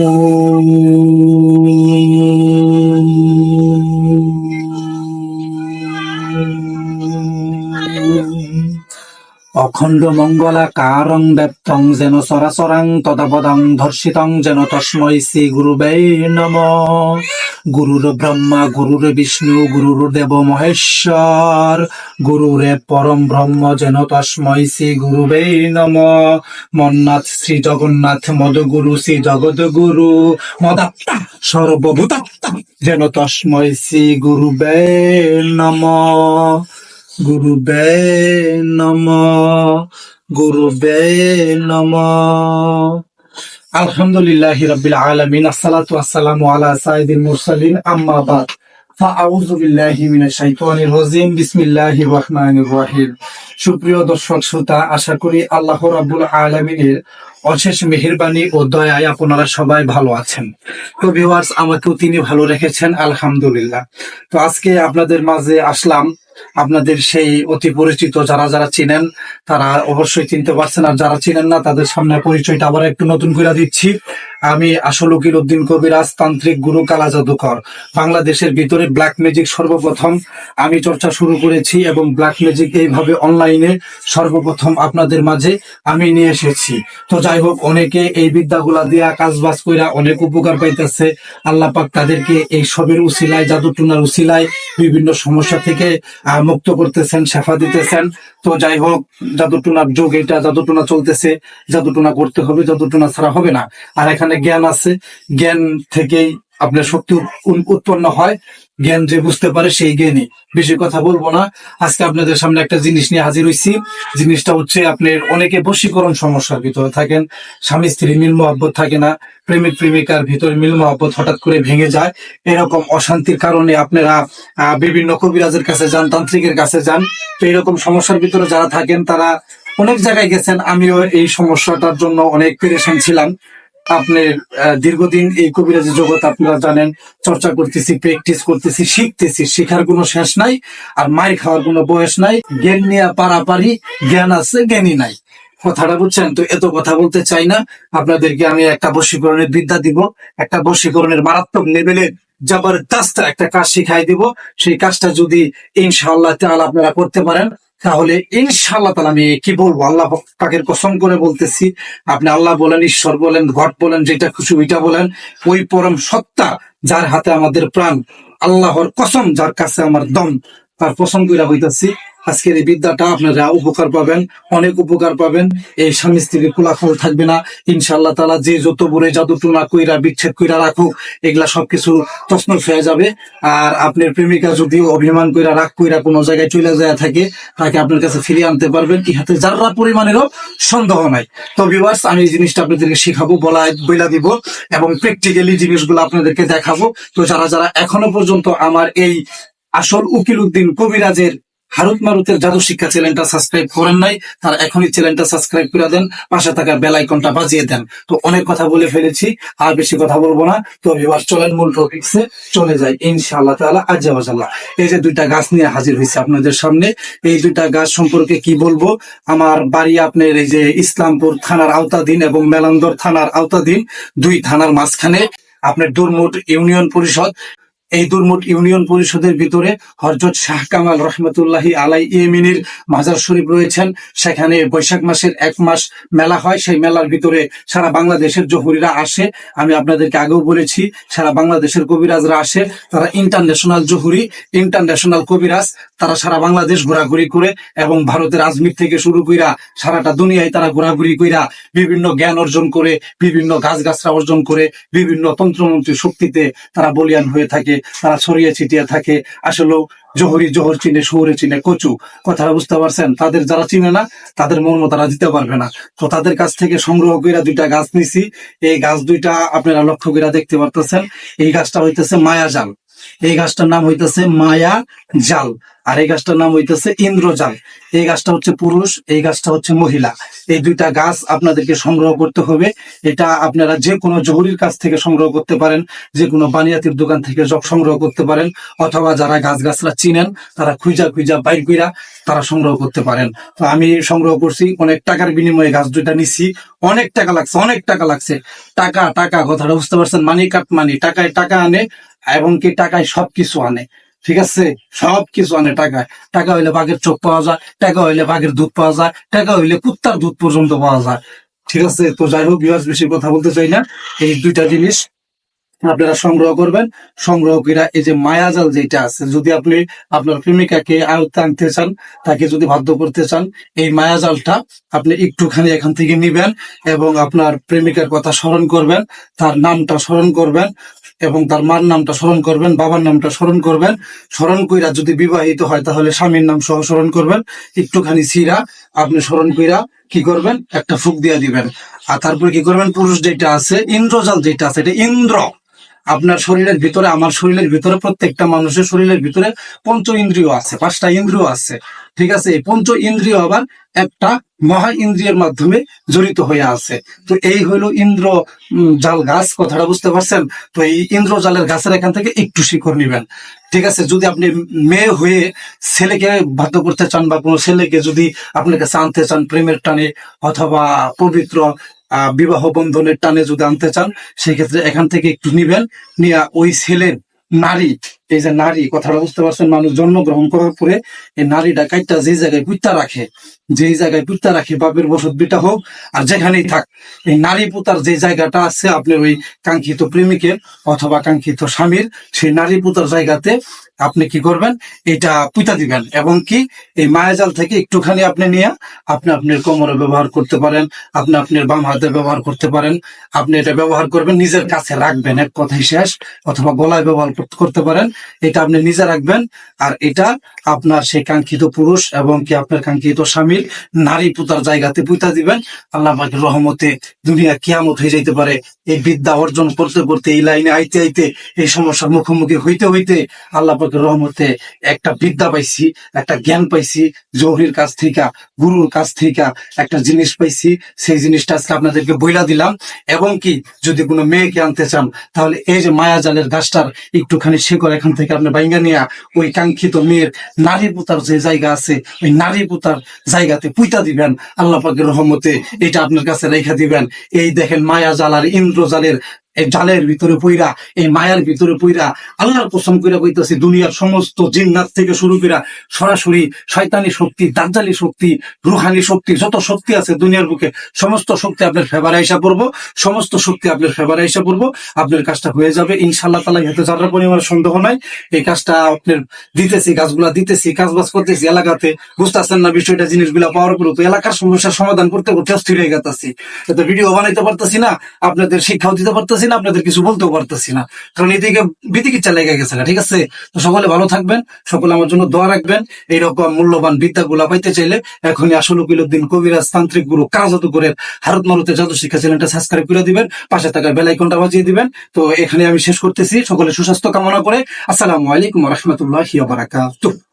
Oh. অখণ্ড মঙ্গলা কারং ব্যপ্তং যেন চরাচরাং তদাপদং ধর্ষিতং যেন তস্মৈ শ্রী গুরুবে নম। গুরুর ব্রহ্মা, গুরুর বিষ্ণু, গুরুর দেব মহেশ্বর, গুরুরে পরম ব্রহ্ম যেন তস্মৈ শ্রী গুরুবে নম। মন্নাথ শ্রী জগন্নাথ, মদগুরু শ্রী জগৎ গুরু মদাত্মা সর্বভূতাত্মা যেন তস্মৈ শ্রী গুরুবে নম। গুরুবে নম গুরুবে নম আলহামদুলিল্লাহি রাব্বিল আলামিন আসসালাতু ওয়াসসালামু আলা মুরসালিন আম্মা বাদ ফাআউযু বিল্লাহি মিনাশ শাইতানির রাজিম বিসমিল্লাহির রহমানির রহিম সুপ্রিয় দর্শক শ্রোতা আশা করি আল্লাহ রাব্বুল আলামিনের অশেষ মেহেরবানি ও দয়ায় আপনারা সবাই ভালো আছেন। তো ভিউয়ার্স আমাকেও তিনি ভালো রেখেছেন, আলহামদুলিল্লাহ। তো আজকে আপনাদের মাঝে আসলাম আপনাদের সেই অতি পরিচিত যারা যারা চিনেন, তারা অবশ্যই চিনতে পারছেন। আর যারা চিনেন না, তাদের সামনে পরিচয়টা আবার একটু নতুন করে দিচ্ছি। আমি আসল উকিল উদ্দিন কবিরাজ তান্ত্রিক গুরু কালা জাদুকর। বাংলাদেশের ভিতরে ব্ল্যাক ম্যাজিক সর্বপ্রথম। আমি চর্চা শুরু করেছি এবং ব্ল্যাক ম্যাজিক এইভাবে অনলাইনে সর্বপ্রথম আপনাদের মাঝে আমি নিয়ে এসেছি। তো যাই হোক, অনেকে এই বিদ্যাগুলা দিয়া কাজ বাজ কইরা অনেক উপকার পাইতেছে। আল্লাহ পাক তাদেরকে এই সবের উসিলায়, জাদুটুনার উসিলায় বিভিন্ন সমস্যা থেকে মুক্ত করতেছেন, শেফা দিতেছেন। তো যাই হোক, জাদুটুনার যুগ এটা জাদুটুনা চলতেছে। জাদুটুনা করতে হবে, জাদুটুনা ছাড়া হবে না। আর এখানে জ্ঞান আছে। জ্ঞান থেকেই আপনার শক্তি উৎপন্ন হয়। জ্ঞান যে বুঝতে পারে সেই জ্ঞানী বেশি কথা বলব না। আজকে আপনাদের সামনে একটা জিনিস নিয়ে হাজির হয়েছি জিনিসটা হচ্ছে আপনার অনেকে বশীকরণ সমস্যার ভিতরে থাকেন। স্বামী, স্ত্রী মিল মহব্বত থাকে না। প্রেমিক, প্রেমিকার ভিতরে মিল মহব্বত হঠাৎ করে ভেঙে যায়। এরকম অশান্তির কারণে আপনারা বিভিন্ন কবিরাজের কাছে যান, তান্ত্রিকের কাছে যান। তো এরকম সমস্যার ভিতরে যারা থাকেন, তারা অনেক জায়গায় গেছেন। আমিও এই সমস্যাটার জন্য অনেক পেরেশান ছিলাম। আপনার দীর্ঘদিন এই কবিরাজি জগৎ আপনারা জানেন, চর্চা করতেছি প্র্যাকটিস করতেছি, শিখতেছি, শেখার কোনো শেষ নাই, আর মায়ের খাওয়ার কোনো বয়স নাই, জ্ঞান নিয়ে পারাপারি জ্ঞান আছে জ্ঞানী নাই। কথাটা বুঝছেন? তো এত কথা বলতে চাই না। আপনাদেরকে আমি একটা বশীকরণের বিদ্যা দিব, একটা বশীকরণের মারাত্মক লেভেলের জবরদস্ত একটা কাজ শিখাই দিব। সেই কাজটা যদি ইনশাআল্লাহ তাআলা আপনারা করতে পারেন তাহলে ইনশাল্লাহ তালা আমি কি বলব? আল্লাহ পাকের কসম করে বলতেছি, আপনি আল্লাহ বলেন, ঈশ্বর বলেন ঘট বলেন, যেটা খুশি ওইটা বলেন, ওই পরম সত্তা যার হাতে আমাদের প্রাণ, আল্লাহর কসম যার কাছে আমার দম তার কইরা হইতাছি আজকের এই বিদ্যাটা আপনারা উপকার পাবেন, অনেক উপকার পাবেন। এই স্বামী স্ত্রীর কোলাফল থাকবে না। ইনশাআল্লাহ তালা যে যত বড়ে জাদুটুনা কইরা, বিচ্ছেদ কইরা রাখুক, এগুলা সবকিছু তছনছ হয়ে যাবে। আর আপনার প্রেমিকা যদি অভিমান কইরা, রাগ কইরা কোনো জায়গায় চলে যায় থাকে, তাকে আপনার কাছে ফিরিয়ে আনতে পারবেন। ইহাতে যারা পরিমাণেরও সন্দেহ নাই। তো আমি এই জিনিসটা আপনাদেরকে শিখাবো বলা বইলা দিব এবং প্র্যাকটিক্যালি জিনিসগুলো আপনাদেরকে দেখাবো। তো যারা যারা এখনও পর্যন্ত আমার এই আসল উকিল উদ্দিন কবিরাজের হারুত মারুতের জাদু শিক্ষা চ্যানেলটা সাবস্ক্রাইব করেন নাই, তারা এখনই চ্যানেলটা সাবস্ক্রাইব করে দেন, পাশে থাকা বেল আইকনটা বাজিয়ে দেন। তো অনেক কথা বলে ফেলেছি, আর বেশি কথা বলব না। তো এবার চলেন মূল টপিকসে চলে যাই ইনশাআল্লাহ তাআলা আজ্জাওয়াজাল্লাহ এই যে দুইটা গাছ নিয়ে হাজির হয়েছে আপনাদের সামনে, এই দুইটা গাছ সম্পর্কে কি বলব? আমার বাড়ি আপনার এই যে ইসলামপুর থানার আওতাধীন এবং মেলান্দর থানার আওতাধীন, দুই থানার মাঝখানে আপনার দুর্মুট ইউনিয়ন পরিষদ। এই দুর্মুট ইউনিয়ন পরিষদের ভিতরে হরজত শাহ কামাল রহমতুল্লাহি আলাই ইয়েমিনির মাজার শরীফ রয়েছেন। সেখানে বৈশাখ মাসের এক মাস মেলা হয়। সেই মেলার ভিতরে সারা বাংলাদেশের জহুরিরা আসে। আমি আপনাদেরকে আগেও বলেছি, সারা বাংলাদেশের কবিরাজরা আসে। তারা ইন্টারন্যাশনাল জহুরি, ইন্টারন্যাশনাল কবিরাজ। তারা সারা বাংলাদেশ ঘোরাঘুরি করে এবং ভারতের আজমির থেকে শুরু কইরা সারাটা দুনিয়ায় তারা ঘোরাঘুরি কইরা বিভিন্ন জ্ঞান অর্জন করে, বিভিন্ন গাছগাছরা অর্জন করে, বিভিন্ন তন্ত্রমন্ত্রী শক্তিতে তারা বলিয়ান হয়ে থাকে। তারা ছড়িয়ে ছিটিয়ে থাকে। আসলেও জহরি জহর চিনে, শহরে চিনে, কচু। কথা বুঝতে পারছেন? তাদের যারা চিনে না, তাদের মর্ম তারা দিতে পারবে না। তো তাদের কাছ থেকে সংগ্রহ করে দুইটা গাছ নিছি। এই গাছ দুইটা আপনারা লক্ষ্য করে দেখতে পারতেছেন। এই গাছটা হইতেছে মায়াজাল এই গাছটার নাম হইতেছে মায়া জাল, আর এই গাছটার নাম হইতেছে ইন্দ্রজাল। এই গাছটা হচ্ছে পুরুষ, এই গাছটা হচ্ছে মহিলা। এই দুইটা গাছ আপনাদেরকে সংগ্রহ করতে হবে। এটা আপনারা যে কোনো জহুরির কাছ থেকে সংগ্রহ করতে পারেন যে কোনো বানিয়াতির দোকান থেকে জব সংগ্রহ করতে পারেন, অথবা যারা গাছ গাছরা চিনেন, তারা খুঁজা খুঁজা বাইর কইরা তারা সংগ্রহ করতে পারেন। তো আমি সংগ্রহ করছি, অনেক টাকার বিনিময়ে গাছ দুইটা নিছি। অনেক টাকা লাগছে, অনেক টাকা লাগছে। টাকা টাকা, কথাটা বুঝতে পারছেন? মানি কাট মানি, টাকায় টাকা আনে এবং কি টাকায় সবকিছু আনে। ঠিক আছে? সব কিছু আনে টাকায়। টাকা হইলে বাঘের চোখ পাওয়া যায়, টাকা হইলে বাঘের দুধ পাওয়া যায়, টাকা হইলে কুত্তার দুধ পর্যন্ত পাওয়া যায়। ঠিক আছে? তো যাই হোক বিভাস বেশি কথা বলতে চাই না। এই দুইটা জিনিস আপনারা সংগ্রহ করবেন। সংগ্রহ করে এই যে মায়াজাল যেটা আছে, যদি আপনি আপনার প্রেমিকাকে আয়ত্তে আনতে চান, তাকে যদি বাধ্য করতে চান, এই মায়াজালটা আপনি একটুখানি এখান থেকে নিবেন এবং আপনার প্রেমিকার কথা স্মরণ করবেন, তার নামটা স্মরণ করবেন এবং তার মার নামটা স্মরণ করবেন, বাবার নামটা স্মরণ করবেন। স্মরণ কইরা যদি বিবাহিত হয়, তাহলে স্বামীর নাম সহ স্মরণ করবেন। একটুখানি সিরা, আপনি স্মরণ কইরা কি করবেন? একটা ফুক দিয়ে দিবেন। আর তারপরে কি করবেন? পুরুষ যেটা আছে, ইন্দ্রজাল যেটা আছে, এটা ইন্দ্র। আপনার শরীরের ভিতরে, আমার শরীরের ভিতরে, প্রত্যেকটা মানুষের শরীরের ভিতরে পঞ্চ ইন্দ্রিয় আছে, পাঁচটা ইন্দ্রিয় আছে, ঠিক আছে? এই পঞ্চ ইন্দ্রিয় আবার একটা মহা ইন্দ্রিয়ের মাধ্যমে জড়িত হয়ে আছে। তো এই হইল ইন্দ্র জাল গাছ, কথাটা বুঝতে পারছেন? তো এই ইন্দ্র জালের গাছের এখান থেকে একটু শিকড় নিবেন, ঠিক আছে? যদি আপনি মেয়ে হয়ে ছেলেকে বাধ্য করতে চান বা কোনো ছেলেকে যদি আপনাকে আনতে চান, প্রেমের টানে অথবা পবিত্র বিবাহ বন্ধনের টানে যদি আনতে চান, সেক্ষেত্রে এখান থেকে একটু নিবেন। নিয়ে ওই ছেলের নারী, এই যে নারী, কথাটা বুঝতে পারছেন, মানুষ জন্মগ্রহণ করার পরে এই নারীটা কাইটটা যে জায়গায় পুঁতা রাখে, যেই জায়গায় পুঁতা রাখে, বাপের বসত বিটা হোক, আর যেখানেই থাক, এই নারী পুতার যে জায়গাটা আছে, আপনার ওই কাঙ্ক্ষিত প্রেমিকের অথবা কাঙ্ক্ষিত স্বামীর, সেই নারী পুতার জায়গাতে আপনি কি করবেন? এটা পুঁতা দিবেন এবং কি এই মায়াজাল থেকে একটুখানি আপনি নিয়ে আপনি আপনার কোমরে ব্যবহার করতে পারেন, আপনি আপনার বাম হাতে ব্যবহার করতে পারেন, আপনি এটা ব্যবহার করবেন, নিজের কাছে রাখবেন, এক কথাই শেষ, অথবা গলায় ব্যবহার করতে- পারেন, এটা আপনি নিজে রাখবেন, আর এটা আপনার সেই কাঙ্ক্ষিত পুরুষ এবং কি আপনার কাঙ্ক্ষিত স্বামীর নারী পুতার জায়গাতে পুঁতা দিবেন, আল্লাহ পাকের রহমতে দুনিয়া কিয়ামত হয়ে যাইতে পারে, এই বিদ্যা অর্জন করতে করতে এই লাইনে আইতে আইতে এই সমস্যার মুখোমুখি হইতে হইতে আল্লাহ পাকের রহমতে একটা বিদ্যা পাইছি, একটা জ্ঞান পাইছি, জহরির কাছ থেকে, গুরুর কাছ থেকে একটা জিনিস পাইছি। সেই জিনিসটা আজকে আপনাদেরকে বইলা দিলাম। এবং কি, যদি কোনো মেয়েকে আনতে চান, তাহলে এই যে মায়াজালের গাছটার একটুখানি শিকড় এখান থেকে আপনি বাইঙ্গা নিয়ে ওই কাঙ্ক্ষিত মেয়ের নারী পুতার যে জায়গা আছে, ওই নারী পুতার জায়গাতে পুইতা দিবেন। আল্লাহ পাকের রহমতে এটা আপনার কাছে রেখা দিবেন। এই দেখেন মায়া জাল আর ইন্দ্র জালের এই জালের ভিতরে পইরা, এই মায়ার ভিতরে পইরা আল্লাহর কসম কইরা কইতাছি, দুনিয়ার সমস্ত জিন্নাত থেকে শুরু কইরা সরাসরি শয়তানি শক্তি, দাজ্জালি শক্তি, রুহানি শক্তি, যত শক্তি আছে দুনিয়ার বুকে, সমস্ত শক্তি আপনার ফেভারে আইসা পড়ব, সমস্ত শক্তি আপনার ফেভারে আইসা পড়ব, আপনার কাজটা হয়ে যাবে ইনশাল্লাহ তালা হাতে যারা পরিমাণ সন্দেহ নাই, এই কাজটা আপনার দিতেছি গাছগুলা দিতেছি কাজ বাজ করতেছি এলাকাতে, বুঝতেছেন না বিষয়টা, জিনিসগুলা পাওয়ার পর তো এলাকার সমস্যার সমাধান করতে করতে অস্থির হয়ে গেতাছি। ভিডিও বানাইতে পারতেছি না, আপনাদের শিক্ষাও দিতে পারতেছি না, আপনাদের কিছু বলতেও পারতেছি না। কারণ এদিকে বিতিকিচ্ছা লেগে গেছে ঠিক আছে? তো সকলে ভালো থাকবেন, সকলে আমার জন্য দোয়া রাখবেন। এইরকম মূল্যবান বিদ্যাগুলা পাইতে চাইলে এখনই আসল উকিলুদ্দিন কবিরাজ তান্ত্রিক গুরু কারাজাদুপুরের ভারত মারুতে জাদু শিক্ষা চ্যানেলটা সাবস্ক্রাইব করে দিবেন, পাশে থাকা বেল আইকনটা বাজিয়ে দিবেন। তো এখানে আমি শেষ করতেছি, সকলে সুস্বাস্থ্য কামনা করে। আসসালামু আলাইকুম রহমতুল্লাহ